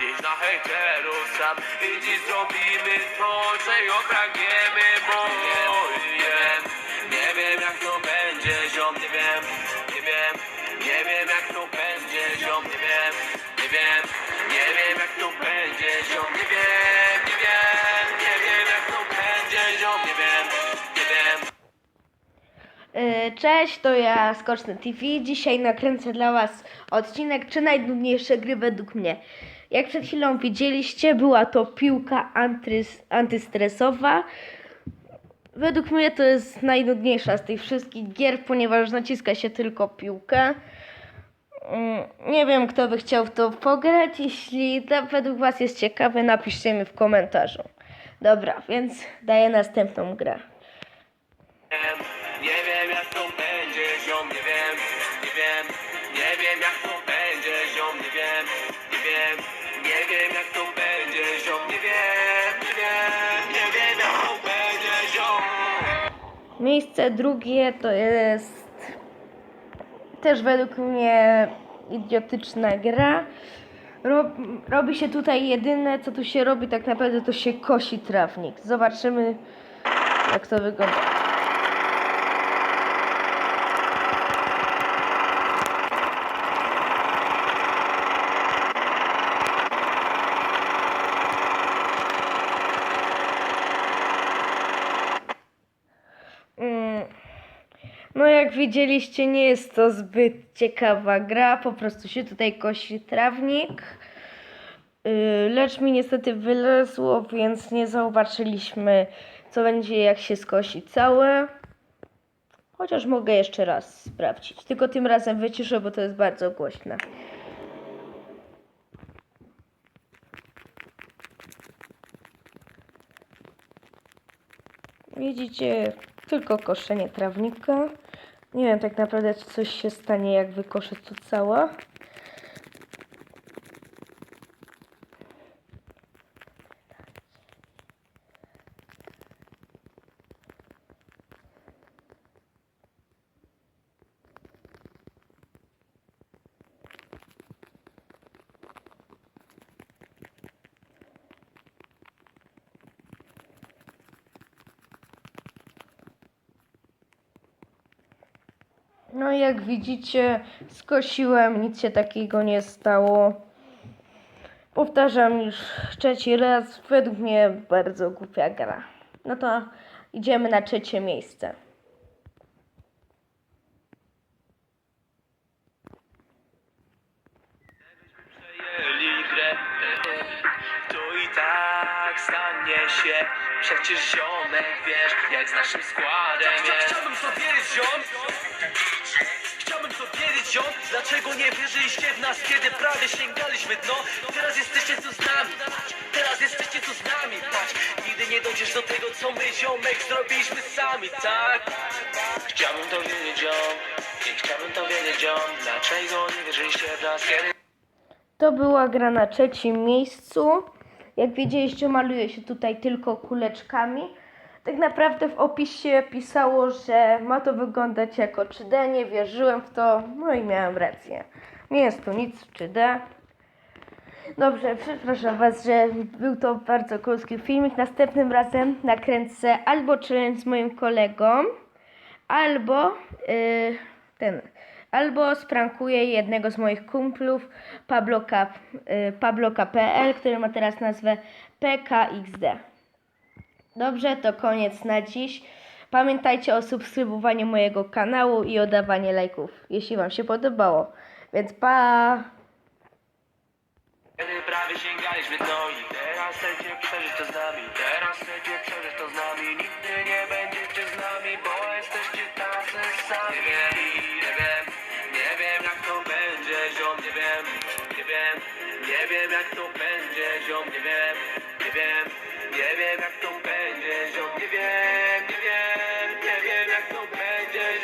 Gdzieś na hejterów sam. I dziś zrobimy to, czego pragniemy Bo nie wiem, nie wiem jak to będzie Ziom, nie wiem, nie wiem. Nie wiem jak to będzie Ziom, nie wiem, nie wiem. Nie wiem jak to będzie Ziom, nie wiem, nie wiem. Nie wiem jak to będzie Ziom, nie wiem, nie wiem. E, Cześć, to ja Skoczny TV. Dzisiaj nakręcę dla Was odcinek czy najdudniejsze gry według mnie. Jak przed chwilą widzieliście, była to piłka antys, antystresowa. Według mnie to jest najnudniejsza z tych wszystkich gier, ponieważ naciska się tylko piłkę. Mm, Nie wiem, kto by chciał w to pograć. Jeśli to według Was jest ciekawe, napiszcie mi w komentarzu. Dobra, więc daję następną grę. nie wiem jak to będzie, nie wiem jak to będzie, ziom, nie wiem, nie wiem, nie wiem jak to będzie, ziom. Miejsce drugie to jest też według mnie idiotyczna gra. Rob, robi się tutaj jedyne, co tu się robi tak naprawdę, to się kosi trawnik. Zobaczymy, jak to wygląda. No jak widzieliście, nie jest to zbyt ciekawa gra, po prostu się tutaj kosi trawnik. Yy, Lecz mi niestety wylezło, więc nie zobaczyliśmy, co będzie jak się skosi całe. Chociaż mogę jeszcze raz sprawdzić. Tylko tym razem wyciszę, bo to jest bardzo głośne. Widzicie tylko koszenie trawnika. Nie wiem tak naprawdę, czy coś się stanie, jak wykoszę to całe. No i jak widzicie, skosiłem, nic się takiego nie stało. Powtarzam już trzeci raz, według mnie bardzo głupia gra. No to idziemy na trzecie miejsce. Przejęli grę, to i tak stanie się. Przecież ziomek, wiesz, jak z naszym składem jest. Chciałbym wiedzieć, ziom Chciałbym to wiedzieć, ziom Dlaczego nie wierzyliście w nas, kiedy prawie sięgaliśmy dno Teraz jesteście tu z nami Teraz jesteście tu z nami, patrz Nigdy nie dojdziesz do tego, co my, ziomek, zrobiliśmy sami, tak? Chciałbym to wiedzieć, ziom. I chciałbym to wiedzieć, ziom. Dlaczego nie wierzyliście w nas, kiedy To była gra na trzecim miejscu. Jak widzieliście, maluje się tutaj tylko kuleczkami. Tak naprawdę w opisie pisało, że ma to wyglądać jako 3D. Nie wierzyłem w to, no i miałem rację. Nie jest to nic 3D. Dobrze, przepraszam Was, że był to bardzo krótki filmik. Następnym razem nakręcę albo challenge z moim kolegą, albo yy, ten, albo sprankuję jednego z moich kumplów, Pabloka, yy, Pabloka.pl, który ma teraz nazwę PKXD. Dobrze, to koniec na dziś. Pamiętajcie o subskrybowaniu mojego kanału i o dawaniu lajków, jeśli Wam się podobało. Więc pa! Kiedy prawie sięgaliśmy i teraz chcecie przeżyć to z nami Teraz chcecie przeżyć to z nami Nigdy nie będziecie z nami, bo jesteście tacy sami Nie wiem, nie wiem, nie wiem jak to będzie ziom Nie wiem, nie wiem, nie wiem jak to będzie ziom Nie wiem, nie wiem, nie wiem jak